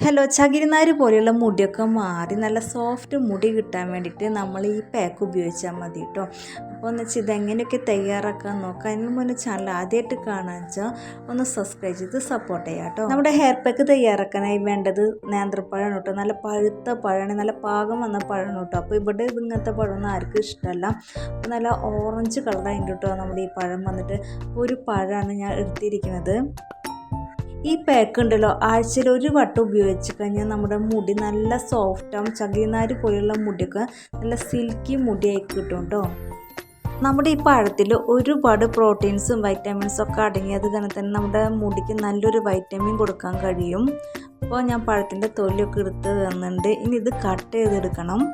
Hello ചകിരിനാര് പോലെയുള്ള മുടിയൊക്കെ മാറി നല്ല സോഫ്റ്റ് മുടി കിട്ടാൻ വേണ്ടിയിട്ട് നമ്മൾ ഈ പാക്ക് ഉപയോഗിച്ചാൽ മതി കേട്ടോ അപ്പോൾ എന്ന് വെച്ചാൽ ഇതെങ്ങനെയൊക്കെ തയ്യാറാക്കാൻ നോക്കാം. അതിന് മുന്നേ ചാനൽ ആദ്യമായിട്ട് കാണാൻ വെച്ചാൽ ഒന്ന് സബ്സ്ക്രൈബ് ചെയ്ത് സപ്പോർട്ട് ചെയ്യാം കേട്ടോ നമ്മുടെ ഹെയർ പാക്ക് തയ്യാറാക്കാനായി വേണ്ടത് നേന്ത്രപ്പഴം കേട്ടോ നല്ല പഴുത്ത പഴമാണ് നല്ല പാകം വന്ന പഴം കേട്ടോ അപ്പോൾ ഇവിടെ ഇങ്ങനത്തെ പഴമൊന്നും ആർക്കും ഇഷ്ടമല്ല. അപ്പോൾ നല്ല ഓറഞ്ച് കളറായിട്ട് കേട്ടോ നമ്മുടെ ഈ പഴം വന്നിട്ട് ഒരു പഴമാണ് ഞാൻ എടുത്തിരിക്കുന്നത്. ഈ പാക്ക് ഉണ്ടല്ലോ ആഴ്ചയിൽ ഒരു വട്ടം ഉപയോഗിച്ച് കഴിഞ്ഞാൽ നമ്മുടെ മുടി നല്ല സോഫ്റ്റാവും ചകിനാര് പോലെയുള്ള മുടിയൊക്കെ നല്ല സിൽക്കി മുടിയായി കിട്ടും കേട്ടോ നമ്മുടെ ഈ പഴത്തിൽ ഒരുപാട് പ്രോട്ടീൻസും വൈറ്റമിൻസും ഒക്കെ അടങ്ങിയത് കാരണം തന്നെ നമ്മുടെ മുടിക്ക് നല്ലൊരു വൈറ്റമിൻ കൊടുക്കാൻ കഴിയും. അപ്പോൾ ഞാൻ പഴത്തിന്റെ തൊലിയൊക്കെ എടുത്ത് വന്നിട്ടുണ്ട് ഇനി ഇത് കട്ട് ചെയ്തെടുക്കണം.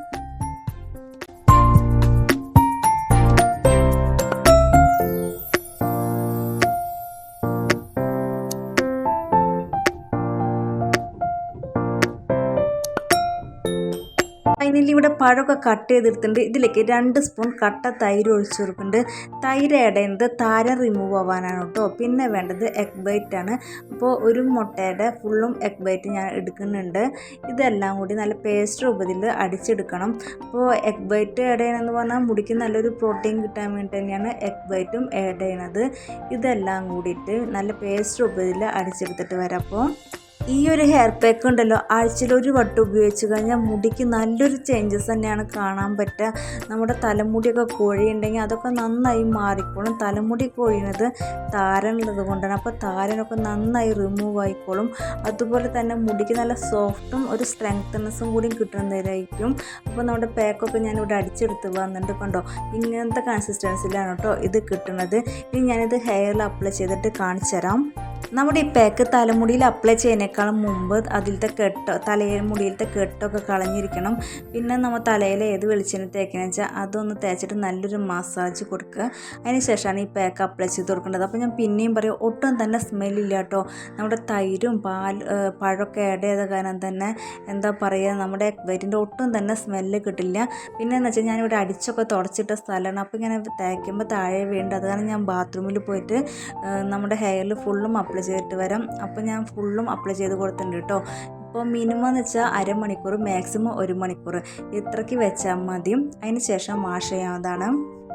ഫൈനലി ഇവിടെ പഴമൊക്കെ കട്ട് ചെയ്തെടുത്തിട്ടുണ്ട് ഇതിലേക്ക് രണ്ട് സ്പൂൺ കട്ട തൈര് ഒഴിച്ചു കൊടുക്കുന്നുണ്ട് തൈര് ഇടയുന്നത് താരം റിമൂവ് ആവാനാണ് കേട്ടോ. പിന്നെ വേണ്ടത് എഗ് ബൈറ്റ് ആണ്. അപ്പോൾ ഒരു മുട്ടയുടെ ഫുള്ളും എഗ് ബൈറ്റ് ഞാൻ എടുക്കുന്നുണ്ട്. ഇതെല്ലാം കൂടി നല്ല പേസ്റ്റ് രൂപത്തിൽ അടിച്ചെടുക്കണം. അപ്പോൾ എഗ് ബൈറ്റ് ആഡ് പറഞ്ഞാൽ മുടിക്ക് നല്ലൊരു പ്രോട്ടീൻ കിട്ടാൻ വേണ്ടി തന്നെയാണ് എഗ് ബൈറ്റും ആഡ് ചെയ്യണത്. ഇതെല്ലാം കൂടിയിട്ട് നല്ല പേസ്റ്റ് രൂപത്തിൽ അടിച്ചെടുത്തിട്ട് വരാം. അപ്പോൾ ഈ ഒരു ഹെയർ പാക്ക് ഉണ്ടല്ലോ ആഴ്ചയിൽ ഒരു വട്ടം ഉപയോഗിച്ച് കഴിഞ്ഞാൽ മുടിക്ക് നല്ലൊരു ചേഞ്ചസ് തന്നെയാണ് കാണാൻ പറ്റുക. നമ്മുടെ തലമുടിയൊക്കെ കൊഴിയുണ്ടെങ്കിൽ അതൊക്കെ നന്നായി മാറിക്കോളും. തലമുടി കൊഴിയുന്നത് താരനുള്ളത് കൊണ്ടാണ്. അപ്പോൾ താരനൊക്കെ നന്നായി റിമൂവ് ആയിക്കോളും. അതുപോലെ തന്നെ മുടിക്ക് നല്ല സോഫ്റ്റും ഒരു സ്ട്രെങ്ത്നെസ്സും കൂടി കിട്ടുന്നതായിരിക്കും അപ്പോൾ നമ്മുടെ പാക്കൊക്കെ ഞാനിവിടെ അടിച്ചെടുത്ത് വന്നിട്ട് കണ്ടോ? ഇങ്ങനത്തെ കൺസിസ്റ്റൻസിലാണ് കേട്ടോ ഇത് കിട്ടുന്നത്. ഇനി ഞാനിത് ഹെയറിൽ അപ്ലൈ ചെയ്തിട്ട് കാണിച്ചു തരാം നമ്മുടെ ഈ പാക്ക് തലമുടിയിൽ അപ്ലൈ ചെയ്യുന്നതിനേക്കാളും മുമ്പ് അതിലത്തെ കെട്ട് തലയിൽ മുടിയിലത്തെ കെട്ടൊക്കെ കളഞ്ഞിരിക്കണം. പിന്നെ നമ്മൾ തലയിൽ ഏത് വെളിച്ചെണ്ണ തേക്കണം വെച്ചാൽ അതൊന്ന് തേച്ചിട്ട് നല്ലൊരു മസാജ് കൊടുക്കുക. അതിന് ശേഷമാണ് ഈ പാക്ക് അപ്ലൈ ചെയ്ത് കൊടുക്കേണ്ടത്. അപ്പോൾ ഞാൻ പിന്നെയും പറയും ഒട്ടും തന്നെ സ്മെല്ലില്ല കേട്ടോ. നമ്മുടെ തൈരും പാൽ പഴമൊക്കെ ആഡ് ചെയ്ത കാരണം തന്നെ എന്താ പറയുക നമ്മുടെ വരിന്റെ ഒട്ടും തന്നെ സ്മെല്ല് കിട്ടില്ല. പിന്നെ എന്ന് വെച്ചാൽ ഞാനിവിടെ അടിച്ചൊക്കെ തുടച്ചിട്ട സ്ഥലമാണ്. അപ്പോൾ ഇങ്ങനെ തേക്കുമ്പോൾ താഴെ വീണ്ട് അത് കാരണം ഞാൻ ബാത്റൂമിൽ പോയിട്ട് നമ്മുടെ ഹെയറിൽ ഫുള്ളും അപ്ലൈ ചെയ്തിട്ട് വരാം. അപ്പോൾ ഞാൻ ഫുള്ളും അപ്ലൈ ചെയ്ത് കൊടുത്തിട്ടുണ്ട് കേട്ടോ ഇപ്പോൾ മിനിമം എന്ന് വെച്ചാൽ അരമണിക്കൂർ മാക്സിമം ഒരു മണിക്കൂർ ഇത്രയ്ക്ക് വെച്ചാൽ മതി അതിന് ശേഷം വാഷ് ചെയ്യാവുന്നതാണ്.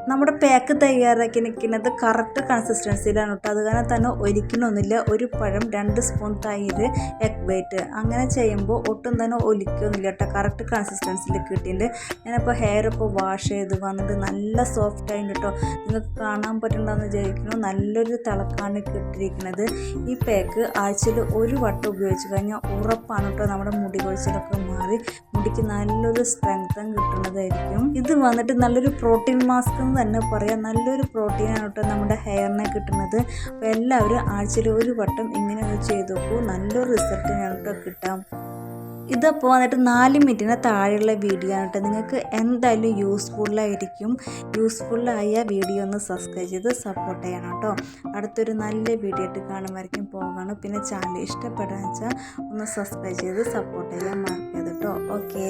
നമ്മുടെ പാക്ക് തയ്യാറാക്കി നിൽക്കുന്നത് കറക്റ്റ് കൺസിസ്റ്റൻസിയിലാണ് കേട്ടോ. അത് കാരണം തന്നെ ഒലിക്കണമെന്നില്ല ഒരു പഴം രണ്ട് സ്പൂൺ തൈര് എഗ് ബൈറ്റ് അങ്ങനെ ചെയ്യുമ്പോൾ ഒട്ടും തന്നെ ഒലിക്കൊന്നുമില്ല കേട്ടോ. കറക്റ്റ് കൺസിസ്റ്റൻസിയിൽ കിട്ടിയിട്ടുണ്ട്. ഞാനിപ്പോൾ ഹെയറൊക്കെ വാഷ് ചെയ്ത് വന്നിട്ട് നല്ല സോഫ്റ്റ് ആയിട്ട് കേട്ടോ. നിങ്ങൾക്ക് കാണാൻ പറ്റുന്നുണ്ടെന്ന് വിചാരിക്കുന്നു. നല്ലൊരു തിളക്കാണ് കിട്ടിയിരിക്കുന്നത്. ഈ പാക്ക് ആഴ്ചയിൽ ഒരു വട്ടം ഉപയോഗിച്ച് കഴിഞ്ഞാൽ ഉറപ്പാണ് കേട്ടോ നമ്മുടെ മുടി കൊഴിച്ചിലൊക്കെ മാറി. മുടിക്ക് നല്ലൊരു സ്ട്രെങ്തൻ കിട്ടുന്നതായിരിക്കും. ഇത് വന്നിട്ട് നല്ലൊരു പ്രോട്ടീൻ മാസ്ക് എന്ന് തന്നെ പറയാം നല്ലൊരു പ്രോട്ടീനാണ് കേട്ടോ നമ്മുടെ ഹെയറിനെ കിട്ടുന്നത്. അപ്പോൾ എല്ലാവരും ആഴ്ചയിൽ ഒരു വട്ടം ഇങ്ങനെ ചെയ്ത് നോക്കൂ നല്ലൊരു റിസൾട്ട് കേട്ടോ. കിട്ടാം ഇതപ്പോൾ വന്നിട്ട് നാല് മിനിറ്റിന് താഴെയുള്ള വീഡിയോ ആണ് കേട്ടോ. നിങ്ങൾക്ക് എന്തായാലും യൂസ്ഫുള്ളായിരിക്കും. യൂസ്ഫുള്ളായ വീഡിയോ ഒന്ന് സബ്സ്ക്രൈബ് ചെയ്ത് സപ്പോർട്ട് ചെയ്യണം കേട്ടോ. അടുത്തൊരു നല്ല വീഡിയോ കാണാൻ കാണുമായിരിക്കും. പോകണം. പിന്നെ ചാനൽ ഇഷ്ടപ്പെടാന്ന് വെച്ചാൽ ഒന്ന് സബ്സ്ക്രൈബ് ചെയ്ത് സപ്പോർട്ട് ചെയ്യാൻ മറക്കരുത് കേട്ടോ. ഓക്കേ